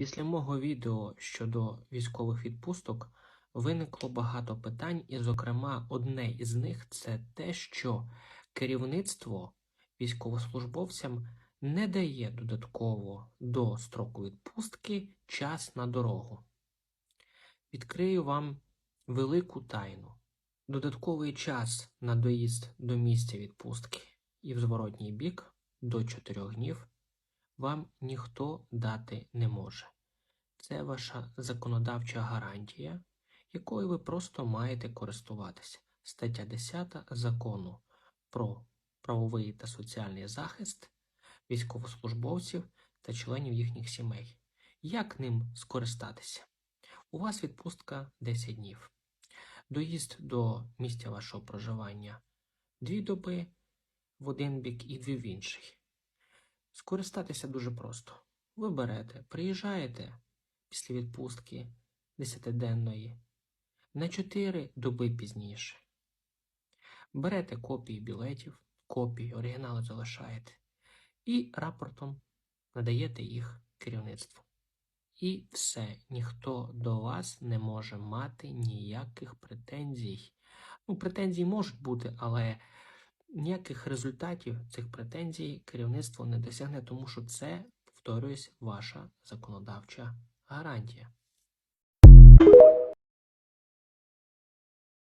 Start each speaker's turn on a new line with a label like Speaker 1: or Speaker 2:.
Speaker 1: Після мого відео щодо військових відпусток виникло багато питань, і, зокрема, одне із них це те, що керівництво військовослужбовцям не дає додатково до строку відпустки час на дорогу. Відкрию вам велику тайну. Додатковий час на доїзд до місця відпустки і в зворотній бік до 4 днів вам ніхто дати не може. Це ваша законодавча гарантія, якою ви просто маєте користуватися. Стаття 10 закону про правовий та соціальний захист військовослужбовців та членів їхніх сімей. Як ним скористатися? У вас відпустка 10 днів. Доїзд до місця вашого проживання дві доби в один бік і дві в інший. Скористатися дуже просто. Ви берете, приїжджаєте після відпустки 10-денної на 4 доби пізніше. Берете копії білетів, копії, оригінали залишаєте і рапортом надаєте їх керівництву. І все, ніхто до вас не може мати ніяких претензій. Ну, претензії можуть бути, але ніяких результатів цих претензій керівництво не досягне, тому що це, повторюсь, ваша законодавча гарантія.